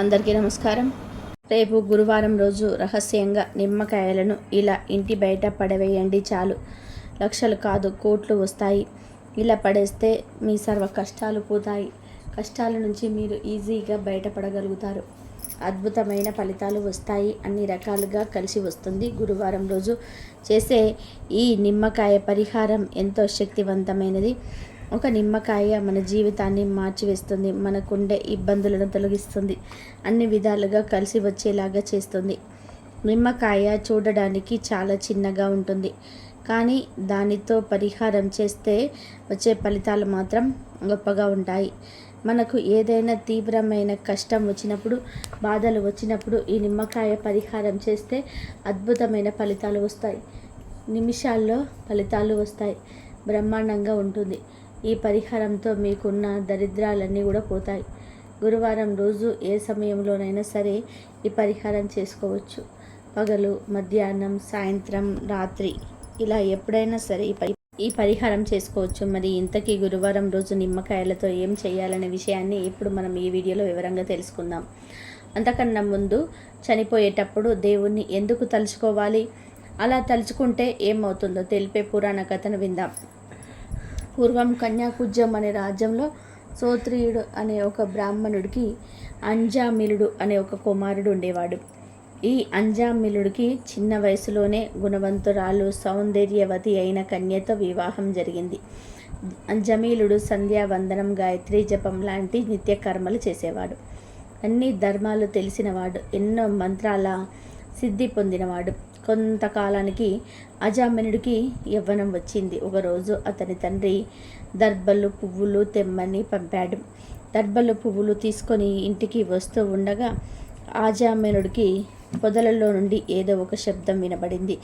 అందరికీ నమస్కారం. రేపు గురువారం రోజు రహస్యంగా నిమ్మకాయలను ఇలా ఇంటి బయట పడవేయండి చాలు. లక్షలు కాదు కోట్లు వస్తాయి. ఇలా పడేస్తే మీ సర్వ కష్టాలు పోతాయి. కష్టాల నుంచి మీరు ఈజీగా బయటపడగలుగుతారు. అద్భుతమైన ఫలితాలు వస్తాయి. అన్ని రకాలుగా కలిసి వస్తుంది గురువారం రోజు. చేసే ఈ నిమ్మకాయ పరిహారం ఎంతో శక్తివంతమైనది. ఒక నిమ్మకాయ మన జీవితాన్ని మార్చివేస్తుంది మనకుండే ఇబ్బందులను తొలగిస్తుంది అన్ని విధాలుగా కలిసి వచ్చేలాగా చేస్తుంది. నిమ్మకాయ చూడడానికి చాలా చిన్నగా ఉంటుంది కానీ దానితో పరిహారం చేస్తే వచ్చే ఫలితాలు మాత్రం గొప్పగా ఉంటాయి. మనకు ఏదైనా తీవ్రమైన కష్టం వచ్చినప్పుడు బాధలు వచ్చినప్పుడు ఈ నిమ్మకాయ పరిహారం చేస్తే అద్భుతమైన ఫలితాలు వస్తాయి. నిమిషాల్లో ఫలితాలు వస్తాయి. బ్రహ్మాండంగా ఉంటుంది. ఈ పరిహారంతో మీకున్న దరిద్రాలన్నీ కూడా పోతాయి. గురువారం రోజు ఏ సమయంలోనైనా సరే ఈ పరిహారం చేసుకోవచ్చు. పగలు మధ్యాహ్నం సాయంత్రం రాత్రి. ఇలా ఎప్పుడైనా సరే ఈ పరి ఈ పరిహారం చేసుకోవచ్చు. మరి ఇంతకీ గురువారం రోజు నిమ్మకాయలతో ఏం చేయాలనే విషయాన్ని ఇప్పుడు మనం ఈ వీడియోలో వివరంగా తెలుసుకుందాం. అంతకన్నా ముందు చనిపోయేటప్పుడు దేవుణ్ణి ఎందుకు తలుచుకోవాలి? అలా తలుచుకుంటే ఏమవుతుందో తెలిపే పురాణ కథను విందాం. పూర్వం కన్యాకుజం అనే రాజ్యంలో సోత్రియుడు అనే ఒక బ్రాహ్మణుడికి అంజామిలుడు అనే ఒక కుమారుడు ఉండేవాడు. ఈ అంజామిలుడికి చిన్న వయసులోనే గుణవంతురాలు సౌందర్యవతి అయిన కన్యతో వివాహం జరిగింది. జమీలుడు సంధ్యావందనం గాయత్రి జపం లాంటి నిత్య కర్మలు చేసేవాడు. అన్ని ధర్మాలు తెలిసినవాడు ఎన్నో మంత్రాల సిద్ధి పొందినవాడు. కొంతకాలానికి అజామినుడికి యవ్వనం వచ్చింది. ఒకరోజు అతని తండ్రి దర్బలు పువ్వులు తెమ్మని పంపాడు. దర్బలు పువ్వులు తీసుకొని ఇంటికి వస్తూ ఉండగా ఆజామినుడికి పొదలలో నుండి ఏదో ఒక శబ్దం వినబడింది.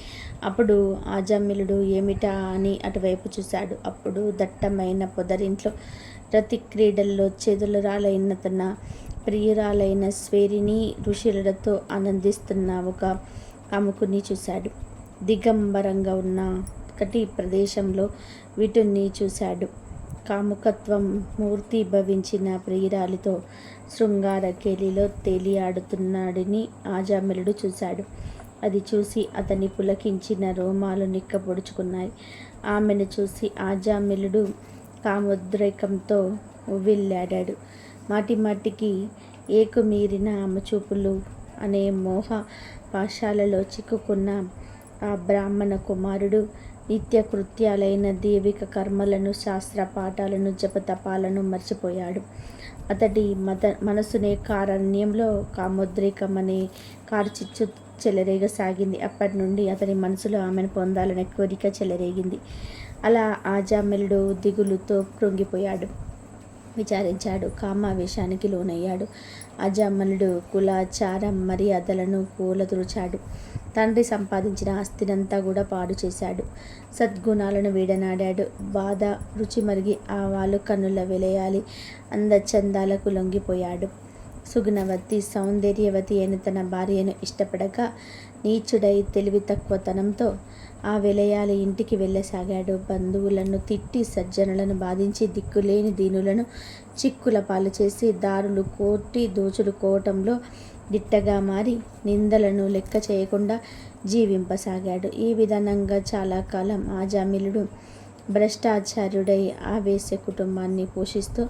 అప్పుడు ఆజామిలుడు ఏమిటా అని అటువైపు చూశాడు. అప్పుడు దట్టమైన పొదరింట్లో రతి క్రీడల్లో చేదులరాలైన తన ప్రియురాలైన స్వేరిని ఋషులతో ఆనందిస్తున్న ఒక అమ్ముకుని చూశాడు. దిగంబరంగా ఉన్న ఒకటి ప్రదేశంలో వీటిని చూశాడు. కాముకత్వం మూర్తి భవించిన ప్రియురాలితో శృంగార కేలిలో తేలియాడుతున్నాడని ఆజామిలుడు చూశాడు. అది చూసి అతని పులకించిన రోమాలు నిక్కపొడుచుకున్నాయి ఆమెను చూసి ఆజామిలుడు కామోద్రేకంతో ఉవ్విల్లాడాడు. మాటి మాటికి ఏకుమీరిన ఆమె చూపులు అనే మోహ పాశాలలో చిక్కుకున్న ఆ బ్రాహ్మణ కుమారుడు నిత్య కృత్యాలైన దేవిక కర్మలను శాస్త్ర పాఠాలను జపతపాలను మర్చిపోయాడు. అతడి మత మనసునే కారణ్యంలో కాముద్రికమనే అనే కార్చిచ్చు చెలరేగసాగింది. అప్పటి నుండి అతని మనసులో ఆమెను పొందాలనే కోరిక చెలరేగింది. అలా ఆజామెలుడు దిగులుతో కృంగిపోయాడు. విచారించాడు. కామావేశానికి లోనయ్యాడు. అజామనుడు కులాచారం మర్యాదలను కూలదురుచాడు తండ్రి సంపాదించిన ఆస్తినంతా కూడా పాడు చేశాడు. సద్గుణాలను వీడనాడాడు. బాధ రుచి మరిగి వాలు కన్నుల వెలయాలి. అందచందాలకు లొంగిపోయాడు. సుగుణవతి సౌందర్యవతి అయిన తన భార్యను ఇష్టపడక నీచుడై తెలివి తక్కువతనంతో ఆ విలయాలు ఇంటికి వెళ్ళసాగాడు. బంధువులను తిట్టి సజ్జనులను బాధించి దిక్కులేని దీనులను చిక్కుల పాలు చేసి దారులు కోటి దోచుడుకోవటంలో దిట్టగా మారి నిందలను లెక్క చేయకుండా జీవింపసాగాడు. ఈ విధానంగా చాలా కాలం ఆజామిలుడు జామిలుడు భ్రష్టాచార్యుడై ఆవేశ కుటుంబాన్ని పోషిస్తూ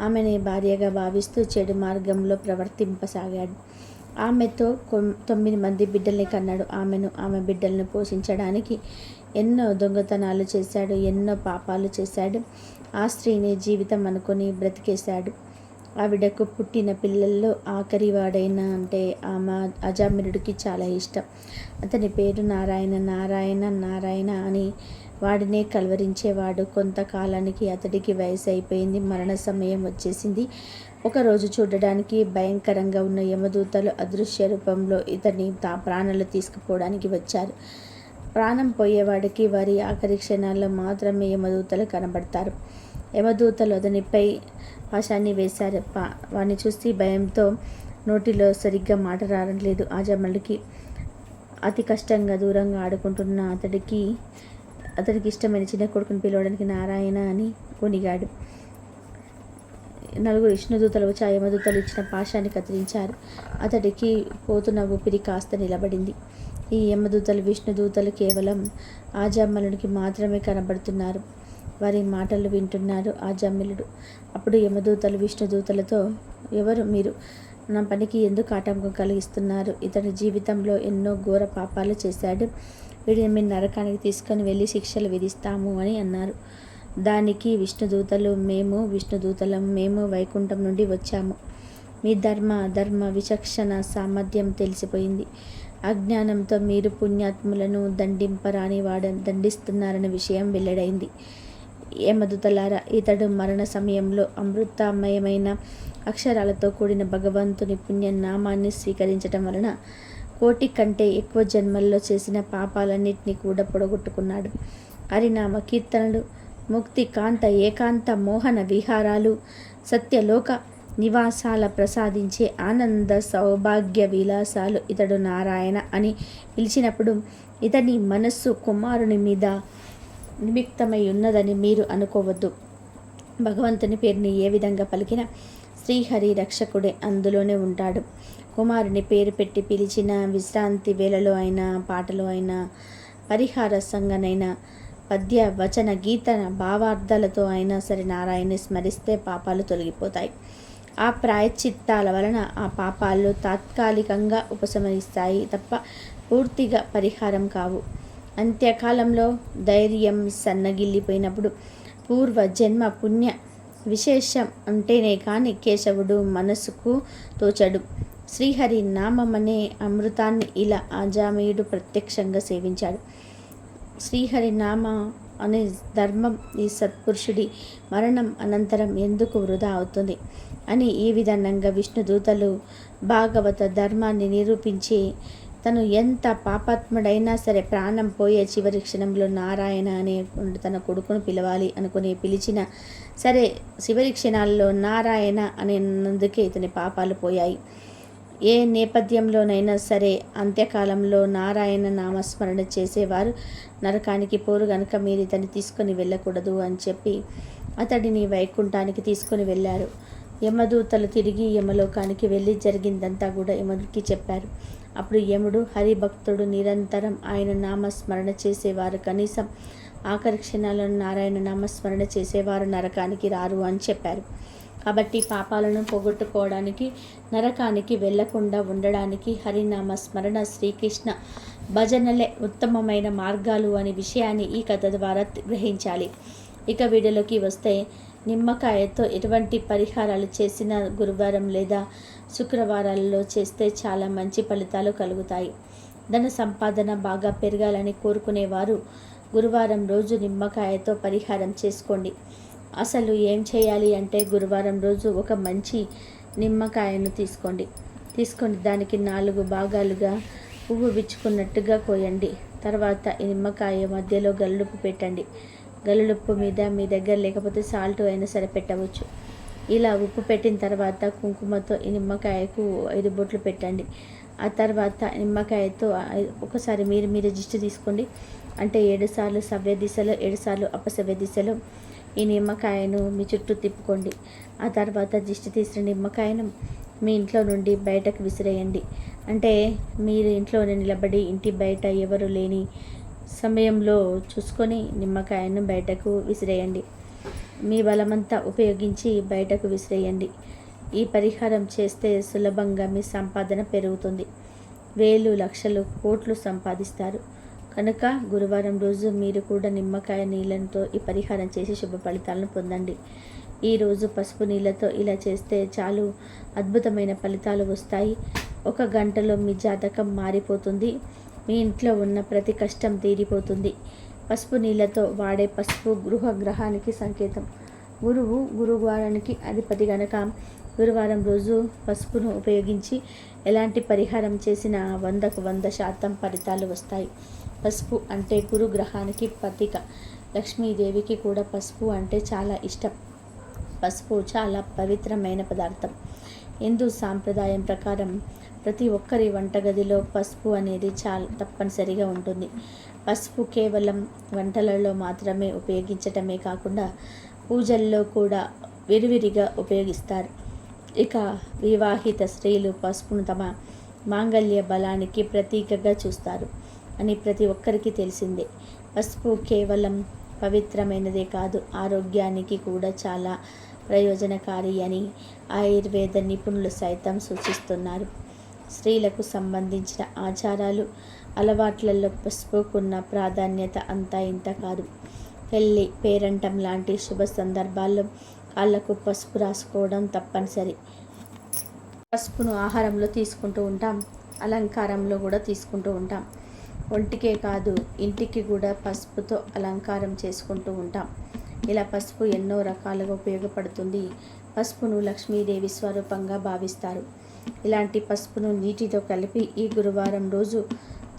ఆమెని భార్యగా భావిస్తూ చెడు మార్గంలో ప్రవర్తింపసాగాడు. ఆమెతో తొమ్మిది మంది బిడ్డల్ని కన్నాడు. ఆమెను ఆమె బిడ్డలను పోషించడానికి ఎన్నో దొంగతనాలు చేశాడు ఎన్నో పాపాలు చేశాడు. ఆ స్త్రీని జీవితం అనుకొని బ్రతికేశాడు. ఆవిడకు పుట్టిన పిల్లల్లో ఆఖరివాడైనా అంటే ఆమె అజామిరుడికి చాలా ఇష్టం. అతని పేరు నారాయణ నారాయణ నారాయణ అని వాడినే కలవరించేవాడు. కొంతకాలానికి అతడికి వయసు అయిపోయింది మరణ సమయం వచ్చేసింది. ఒకరోజు చూడడానికి భయంకరంగా ఉన్న యమదూతలు అదృశ్య రూపంలో ఇతని తా ప్రాణాలు తీసుకుపోవడానికి వచ్చారు. ప్రాణం పోయేవాడికి వారి ఆఖరి క్షణాల్లో మాత్రమే యమదూతలు కనబడతారు. యమదూతలు అతనిపై పాశాన్ని వేశారు. పా వాడిని చూసి భయంతో నోటిలో సరిగ్గా మాట రావట్లేదు ఆజమల్లికి అతి కష్టంగా దూరంగా ఆడుకుంటున్న అతడికి అతడికి ఇష్టమైన చిన్న కొడుకుని పిలవడానికి నారాయణ అని కొనిగాడు. నలుగురు విష్ణుదూతలు వచ్చి ఆ యమదూతలు ఇచ్చిన పాశాన్ని కత్తిరించారు. అతడికి పోతున్న ఊపిరి కాస్త నిలబడింది. ఈ యమదూతలు విష్ణుదూతలు కేవలం ఆజామ్మలునికి మాత్రమే కనబడుతున్నారు. వారి మాటలు వింటున్నారు ఆజామిలుడు అప్పుడు యమదూతలు విష్ణుదూతలతో ఎవరు మీరు? నా పనికి ఎందుకు ఆటంకం కలిగిస్తున్నారు? ఇతని జీవితంలో ఎన్నో ఘోర పాపాలు చేశాడు. వీడిని మీరు నరకానికి తీసుకొని వెళ్ళి శిక్షలు విధిస్తాము అని అన్నారు. దానికి విష్ణుదూతలు మేము విష్ణుదూతలం మేము వైకుంఠం నుండి వచ్చాము. మీ ధర్మ ధర్మ విచక్షణ సామర్థ్యం తెలిసిపోయింది. అజ్ఞానంతో మీరు పుణ్యాత్ములను దండింపరాని వాడ దండిస్తున్నారన్న విషయం వెల్లడైంది. ఏమదుతలారా ఇతడు మరణ సమయంలో అమృతమయమైన అక్షరాలతో కూడిన భగవంతుని పుణ్యనామాన్ని స్వీకరించటం వలన కోటి కంటే ఎక్కువ జన్మల్లో చేసిన పాపాలన్నింటినీ కూడా పొడగొట్టుకున్నాడు. హరినామ కీర్తనలు ముక్తి కాంత ఏకాంత మోహన విహారాలు సత్యలోక నివాసాల ప్రసాదించే ఆనంద సౌభాగ్య విలాసాలు ఇతడు నారాయణ అని పిలిచినప్పుడు ఇతని మనస్సు కుమారుని మీద నిమిక్తమై ఉన్నదని మీరు అనుకోవద్దు. భగవంతుని పేరుని ఏ విధంగా పలికిన శ్రీహరి రక్షకుడే అందులోనే ఉంటాడు. కుమారుని పేరు పెట్టి పిలిచిన విశ్రాంతి వేళలో అయినా పాటలో అయినా పరిహార సంగనైనా పద్య వచన గీతన భావార్థాలతో అయినా సరే నారాయణ్ణి స్మరిస్తే పాపాలు తొలగిపోతాయి. ఆ ప్రాయశ్చిత్తాల వలన ఆ పాపాలు తాత్కాలికంగా ఉపశమనిస్తాయి తప్ప పూర్తిగా పరిహారం కావు. అంత్యకాలంలో ధైర్యం సన్నగిల్లిపోయినప్పుడు పూర్వ జన్మ పుణ్య విశేషం అంటేనే కాని కేశవుడు మనసుకు తోచడు. శ్రీహరి నామమనే అమృతాన్ని ఇలా ఆజామీయుడు ప్రత్యక్షంగా సేవించాడు. శ్రీహరి నామ అనే ధర్మం ఈ సత్పురుషుడి మరణం అనంతరం ఎందుకు వృధా అవుతుంది? అని ఈ విధంగా విష్ణుదూతలు భాగవత ధర్మాన్ని నిరూపించి తను ఎంత పాపాత్ముడైనా సరే ప్రాణం పోయే చివరి క్షణంలో నారాయణ అనే తన కొడుకును పిలవాలి అనుకుని పిలిచిన సరే చివరి క్షణాల్లో నారాయణ అనేందుకే ఇతని పాపాలు పోయాయి. ఏ నేపథ్యంలోనైనా సరే అంత్యకాలంలో నారాయణ నామస్మరణ చేసేవారు. నరకానికి పోరు గనుక మీరు ఇతన్ని తీసుకొని వెళ్ళకూడదు అని చెప్పి అతడిని వైకుంఠానికి తీసుకుని వెళ్ళారు. యమదూతలు తిరిగి యమలోకానికి వెళ్ళి జరిగిందంతా కూడా యముడికి చెప్పారు. అప్పుడు యముడు హరిభక్తుడు నిరంతరం ఆయన నామస్మరణ చేసేవారు. కనీసం ఆఖరి క్షణాలను నారాయణ నామస్మరణ చేసేవారు నరకానికి రారు అని చెప్పారు. కాబట్టి పాపాలను పోగొట్టుకోవడానికి నరకానికి వెళ్ళకుండా ఉండడానికి హరినామ స్మరణ శ్రీకృష్ణ భజనలే ఉత్తమమైన మార్గాలు అనే విషయాన్ని ఈ కథ ద్వారా గ్రహించాలి. ఇక వీడియోలోకి వస్తే నిమ్మకాయతో ఎటువంటి పరిహారాలు చేసిన గురువారం లేదా శుక్రవారాలలో చేస్తే చాలా మంచి ఫలితాలు కలుగుతాయి. ధన సంపాదన బాగా పెరగాలని కోరుకునేవారు గురువారం రోజు నిమ్మకాయతో పరిహారం చేసుకోండి. అసలు ఏం చేయాలి అంటే గురువారం రోజు ఒక మంచి నిమ్మకాయను తీసుకోండి. తీసుకొని దానికి నాలుగు భాగాలుగా పువ్వు విచ్చుకున్నట్టుగా కోయండి. తర్వాత ఈ నిమ్మకాయ మధ్యలో గల్లుపు పెట్టండి. గల్లుప్పు మీద మీ దగ్గర లేకపోతే సాల్ట్ అయినా సరే పెట్టవచ్చు. ఇలా ఉప్పు పెట్టిన తర్వాత కుంకుమతో ఈ నిమ్మకాయకు ఐదు బొట్లు పెట్టండి. ఆ తర్వాత నిమ్మకాయతో ఒకసారి మీరు మీరు జిస్ట్ తీసుకోండి. అంటే ఏడు సార్లు సవ్య దిశలో ఏడు సార్లు అపసవ్య దిశలో ఈ నిమ్మకాయను మీ చుట్టూ తిప్పుకోండి. ఆ తర్వాత దిష్టి తీసిన నిమ్మకాయను మీ ఇంట్లో నుండి బయటకు విసిరేయండి. అంటే మీరు ఇంట్లోనే నిలబడి ఇంటి బయట ఎవరు లేని సమయంలో చూసుకొని నిమ్మకాయను బయటకు విసిరేయండి. మీ బలమంతా ఉపయోగించి బయటకు విసిరేయండి. ఈ పరిహారం చేస్తే సులభంగా మీ సంపాదన పెరుగుతుంది. వేలు లక్షలు కోట్లు సంపాదిస్తారు. కనుక గురువారం రోజు మీరు కూడా నిమ్మకాయ నీళ్ళతో ఈ పరిహారం చేసి శుభ ఫలితాలను పొందండి. ఈరోజు పసుపు నీళ్ళతో ఇలా చేస్తే చాలు. అద్భుతమైన ఫలితాలు వస్తాయి. ఒక గంటలో మీ జాతకం మారిపోతుంది. మీ ఇంట్లో ఉన్న ప్రతి కష్టం తీరిపోతుంది. పసుపు నీళ్ళతో వాడే పసుపు గృహ గ్రహానికి సంకేతం. గురువు గురువారానికి అధిపతి గనక గురువారం రోజు పసుపును ఉపయోగించి ఎలాంటి పరిహారం చేసినా వందకు వంద శాతం ఫలితాలు వస్తాయి. పసుపు అంటే గురుగ్రహానికి పతిక లక్ష్మీదేవికి కూడా పసుపు అంటే చాలా ఇష్టం. పసుపు చాలా పవిత్రమైన పదార్థం. హిందూ సాంప్రదాయం ప్రకారం ప్రతి ఒక్కరి వంటగదిలో పసుపు అనేది చాలా తప్పనిసరిగా ఉంటుంది. పసుపు కేవలం వంటలలో మాత్రమే ఉపయోగించటమే కాకుండా పూజల్లో కూడా విరివిరిగా ఉపయోగిస్తారు. ఇక వివాహిత స్త్రీలు పసుపును తమ మాంగళ్య బలానికి ప్రతీకగా చూస్తారు. అని ప్రతి ఒక్కరికి తెలిసిందే. పసుపు కేవలం పవిత్రమైనదే కాదు ఆరోగ్యానికి కూడా చాలా ప్రయోజనకారి అని ఆయుర్వేద నిపుణులు సైతం సూచిస్తున్నారు. స్త్రీలకు సంబంధించిన ఆచారాలు అలవాట్లలో పసుపుకున్న ప్రాధాన్యత అంతా ఇంత కాదు. పెళ్ళి పేరంటం లాంటి శుభ సందర్భాల్లో కాళ్ళకు పసుపు రాసుకోవడం తప్పనిసరి. పసుపును ఆహారంలో తీసుకుంటూ ఉంటాం అలంకారంలో కూడా తీసుకుంటూ ఉంటాం. ఒంటికే కాదు ఇంటికి కూడా పసుపుతో అలంకారం చేసుకుంటూ ఉంటాం. ఇలా పసుపు ఎన్నో రకాలుగా ఉపయోగపడుతుంది. పసుపును లక్ష్మీదేవి స్వరూపంగా భావిస్తారు. ఇలాంటి పసుపును నీటితో కలిపి ఈ గురువారం రోజు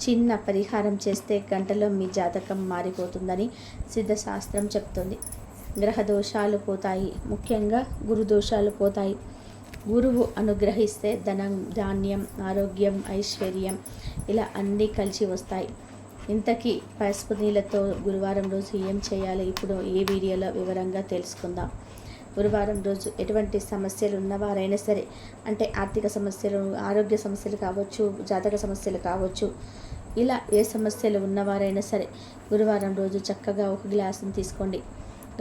చిన్న పరిహారం చేస్తే గంటలో మీ జాతకం మారిపోతుందని సిద్ధశాస్త్రం చెప్తుంది. గ్రహ దోషాలు పోతాయి. ముఖ్యంగా గురు దోషాలు పోతాయి. గురువు అనుగ్రహిస్తే ధనం ధాన్యం ఆరోగ్యం ఐశ్వర్యం ఇలా అన్నీ కలిసి వస్తాయి. ఇంతకీ పసుపు నీళ్ళతో గురువారం రోజు ఏం చేయాలో? ఇప్పుడు ఈ వీడియోలో వివరంగా తెలుసుకుందాం. గురువారం రోజు ఎటువంటి సమస్యలు ఉన్నవారైనా సరే అంటే ఆర్థిక సమస్యలు ఆరోగ్య సమస్యలు కావచ్చు జాతక సమస్యలు కావచ్చు ఇలా ఏ సమస్యలు ఉన్నవారైనా సరే గురువారం రోజు చక్కగా ఒక గ్లాసుని తీసుకోండి.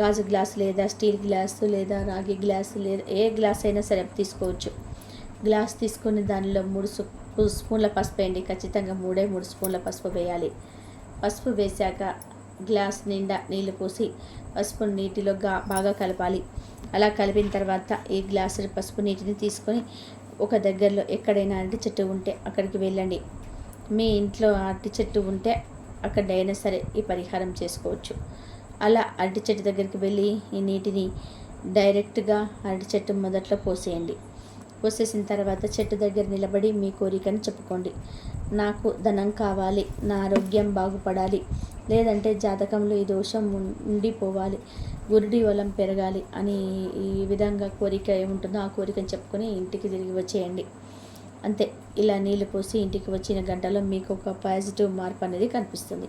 గాజు గ్లాస్ లేదా స్టీల్ గ్లాసు లేదా రాగి గ్లాసు లేదా ఏ గ్లాస్ అయినా సరే తీసుకోవచ్చు. గ్లాస్ తీసుకొని దానిలో మూడు స్పూన్ల పసుపు వేయండి. ఖచ్చితంగా మూడే మూడు స్పూన్ల పసుపు వేయాలి. పసుపు వేశాక గ్లాస్ నిండా నీళ్ళు పోసి పసుపు నీటిలో గా బాగా కలపాలి. అలా కలిపిన తర్వాత ఈ గ్లాసు పసుపు నీటిని తీసుకొని ఒక దగ్గరలో ఎక్కడైనా అరటి చెట్టు ఉంటే అక్కడికి వెళ్ళండి. మీ ఇంట్లో అరటి చెట్టు ఉంటే అక్కడైనా సరే ఈ పరిహారం చేసుకోవచ్చు. అలా అరటి చెట్టు దగ్గరికి వెళ్ళి ఈ నీటిని డైరెక్ట్గా అరటి చెట్టు మొదట్లో పోసేయండి. వచ్చేసిన తర్వాత చెట్టు దగ్గర నిలబడి మీ కోరికను చెప్పుకోండి. నాకు ధనం కావాలి నా ఆరోగ్యం బాగుపడాలి లేదంటే జాతకంలో ఈ దోషం ఉండిపోవాలి గురుడి వలం పెరగాలి అని ఈ విధంగా కోరిక ఏముంటుందో ఆ కోరికను చెప్పుకొని ఇంటికి తిరిగి వచ్చేయండి. అంతే ఇలా నీళ్ళు పోసి ఇంటికి వచ్చిన గంటలో మీకు ఒక పాజిటివ్ మార్పు అనేది కనిపిస్తుంది.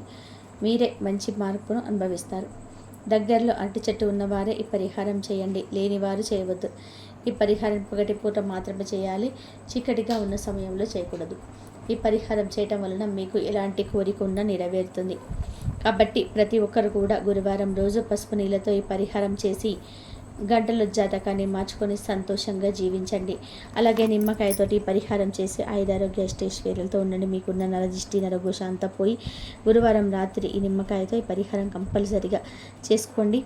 మీరే మంచి మార్పును అనుభవిస్తారు. దగ్గరలో అంటి చెట్టు ఉన్నవారే ఈ పరిహారం చేయండి లేనివారు చేయవద్దు. ఈ పరిహారం ఒకటి పూట మాత్రమే చేయాలి. చీకటిగా ఉన్న సమయంలో చేయకూడదు. ఈ పరిహారం చేయటం వలన మీకు ఎలాంటి కోరిక ఉన్నా నెరవేరుతుంది. కాబట్టి ప్రతి ఒక్కరు కూడా గురువారం రోజు పసుపు నీళ్ళతో ఈ పరిహారం చేసి గంటల జాతకాన్ని మార్చుకొని సంతోషంగా జీవించండి. అలాగే నిమ్మకాయతోటి పరిహారం చేసి ఐదారోగ్య అష్టేశ్వర్యులతో ఉండండి. మీకున్న నరదిష్టి నరఘోష అంతా పోయి గురువారం రాత్రి ఈ నిమ్మకాయతో ఈ పరిహారం కంపల్సరిగా చేసుకోండి.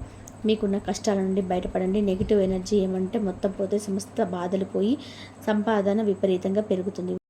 మీకున్న కష్టాల నుండి బయటపడండి. నెగిటివ్ ఎనర్జీ ఏమంటే మొత్తం పోతే సమస్త బాధలు పోయి సంపాదన విపరీతంగా పెరుగుతుంది.